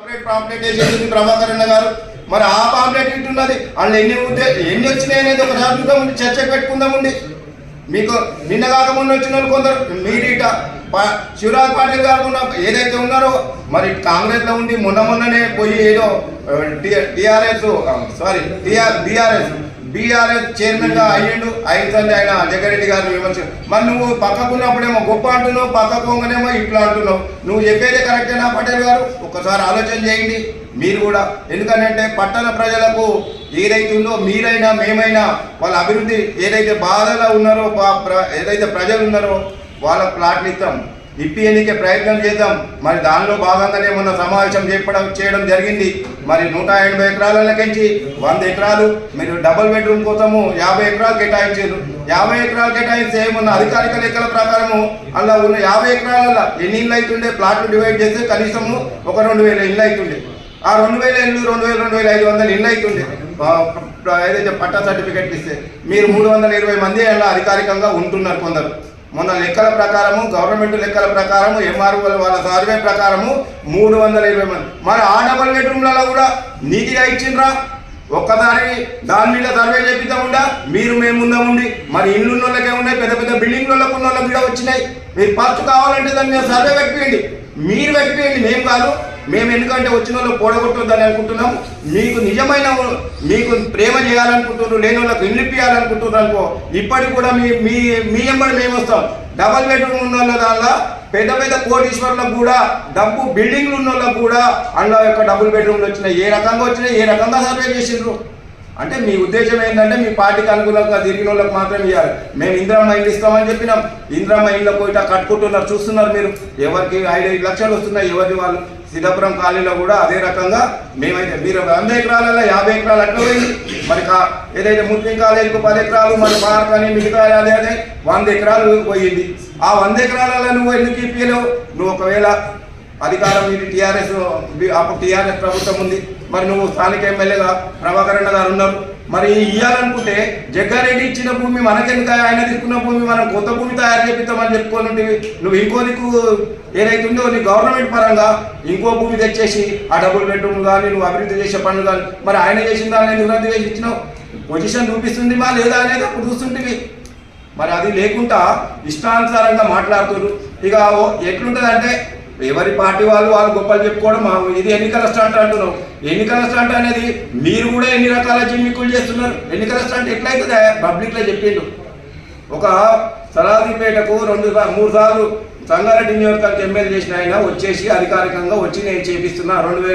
Pamphlet వేసేసింది ప్రభాకర్ అన్న గారు. మరి ఆ పాంప్లెట్ ఇటున్నది వాళ్ళు ఎన్ని ఉంటే ఎన్ని వచ్చినాయి అనేది ఒకసారి చూద్దామండి చర్చ పెట్టుకుందామండి మీకు నిన్న కాక మొన్న వచ్చిన వాళ్ళు కొందరు మీరీట శివరాజ్ పాటిల్ గారు ఏదైతే ఉన్నారో మరి కాంగ్రెస్లో ఉండి మొన్న మొన్ననే పోయి ఏదో TRS sorry TR BRS BRS చైర్మన్గా అయ్యిండు. అయిన ఆయన జగ్గారెడ్డి గారు విమర్శ మరి నువ్వు పక్కకున్నప్పుడేమో గొప్ప అంటున్నావు పక్కకోగానేమో ఇట్లా అంటున్నావు. నువ్వు చెప్పేదే కరెక్టేనా పటేల్ గారు? ఒకసారి ఆలోచన చేయండి. మీరు కూడా. ఎందుకంటే పట్టణ ప్రజలకు ఏదైతే ఉందో మీరైనా మేమైనా వాళ్ళ అభివృద్ధి ఏదైతే బాధలో ఉన్నారో ప్ర- ఏదైతే ప్రజలు ఉన్నారో వాళ్ళ ప్లాట్లు ఇస్తాం ఇప్పి ఎన్నికే ప్రయత్నం చేద్దాం. మరి దానిలో భాగంగానే మొన్న సమావేశం చెప్పడం చేయడం జరిగింది. మరి నూట ఎనభై ఎకరాలకెంచి వంద ఎకరాలు మీరు డబుల్ బెడ్రూమ్ కోసము యాభై ఎకరాలు కేటాయించారు. యాభై ఎకరాలు కేటాయిస్తే మొన్న అధికారిక లెక్కల ప్రకారము అలా ఉన్న యాభై ఎకరాలలో ఎన్ని ఇళ్ళు అవుతుండే ప్లాట్లు డివైడ్ చేస్తే కనీసము ఒక రెండు వేల ఇళ్ళు అవుతుండే ఆ రెండు వేల ఇళ్ళు రెండు వేల రెండు వేల ఐదు వందలు ఇళ్ళు అవుతుండే ఏదైతే పట్టా సర్టిఫికెట్ ఇస్తే. మీరు మూడు వందల ఇరవై మంది అలా అధికారికంగా ఉంటున్నారు కొందరు. మొన్న లెక్కల ప్రకారము గవర్నమెంట్ లెక్కల ప్రకారము ఎంఆర్ఓ వాళ్ళ సర్వే ప్రకారము మూడు వందల ఇరవై మంది. మరి ఆ డబల్ బెడ్రూమ్లలో కూడా నీతిగా ఇచ్చిండ్రా? ఒక్కసారి దాని మీద సర్వే చేపిద్దాముండా మీరు మేము ఉండి. మరి ఇల్లు వాళ్ళకే ఉన్నాయి పెద్ద పెద్ద బిల్డింగ్ వాళ్ళకు ఉన్న వాళ్ళకి కూడా వచ్చినాయి. మీరు ఫస్ట్ కావాలంటే దాని మీద సర్వే పెట్టియండి మీరు పెట్టియండి మేము కాదు. మేము ఎందుకంటే వచ్చిన వాళ్ళు పోడగొట్టొద్దని అనుకుంటున్నాం. మీకు నిజమైన మీకు ప్రేమ చేయాలనుకుంటున్నారు లేని వాళ్ళకి ఇల్లు అనుకో ఇప్పటికి కూడా మీ మీ మీ ఎంబడి మేము వస్తాం. డబల్ బెడ్రూమ్ ఉన్న వాళ్ళ దానిలో పెద్ద పెద్ద కోటీశ్వరులకు కూడా డబ్బు బిల్డింగ్లు ఉన్న వాళ్ళకు కూడా అందులో యొక్క డబుల్ బెడ్రూమ్లు వచ్చినాయి. ఏ రకంగా వచ్చినాయి? ఏ రకంగా సర్వే చేసిండ్రు? అంటే మీ ఉద్దేశం ఏంటంటే మీ పార్టీకి అనుకూలంగా తిరిగిన వాళ్ళకి మాత్రం ఇవ్వాలి. మేము ఇందిరమ్మ ఇల్లు ఇస్తామని చెప్పినాం. ఇందిరమ్మ ఇళ్ళ పోయిట కట్టుకుంటున్నారు. చూస్తున్నారు మీరు. ఎవరికి ఐదు ఐదు లక్షలు వస్తున్నాయి. ఎవరి వాళ్ళు? సిద్ధపురం కాలనీలో కూడా అదే రకంగా మేమైతే మీరు వంద ఎకరాలలో యాభై ఎకరాలు అట్లా పోయింది మరి కా ఏదైతే ముస్లిం కాలేజీకి పది ఎకరాలు మన పార్క్ అని మిగతా అదే అదే వంద ఎకరాలు పోయింది. ఆ వంద ఎకరాలలో నువ్వు ఎందుకు ఇప్పలేవు నువ్వు ఒకవేళ అధికారం ఇది టీఆర్ఎస్ అప్పుడు టీఆర్ఎస్ ప్రభుత్వం ఉంది. మరి నువ్వు స్థానిక ఎమ్మెల్యేగా ప్రభాకరణ గారు ఉన్నారు. మరి ఇయ్యాలనుకుంటే జగ్గారెడ్డి ఇచ్చిన భూమి మనకెందుక? ఆయన తీసుకున్న భూమి మనం కొత్త భూమి తయారు చేపిస్తామని చెప్పుకొని నువ్వు ఇంకో నీకు ఏదైతే ఉందో నీ గవర్నమెంట్ పరంగా ఇంకో భూమి తెచ్చేసి ఆ డబుల్ బెడ్రూమ్ కానీ నువ్వు అభివృద్ధి చేసే పనులు కానీ మరి ఆయన చేసిన దాన్ని ఎందుకు చేసి ఇచ్చినావు? పొజిషన్ చూపిస్తుంది మా లేదా అనేది అప్పుడు చూస్తుంటివి. మరి అది లేకుండా ఇష్టానుసారంగా మాట్లాడుతున్నారు ఇక ఎట్లుంటుంది అంటే ఎవరి పార్టీ వాళ్ళు వాళ్ళు గొప్పలు చెప్పుకోవడం ఇది ఎన్నికల స్టాంట్ అంటున్నాం ఎన్నికల స్టాంట్ అనేది మీరు కూడా ఎన్ని రకాల జిమ్మికులు చేస్తున్నారు? ఎన్నికల స్టాంట్ ఎట్లయితుందా? పబ్లిక్లో చెప్పిండు. ఒక సలాదిపేటకు రెండు మూడు సార్లు సంగారెడ్డి నియోజకవర్గం ఎమ్మెల్యే చేసిన ఆయన వచ్చేసి అధికారికంగా వచ్చి నేను చేపిస్తున్నా. రెండు వేల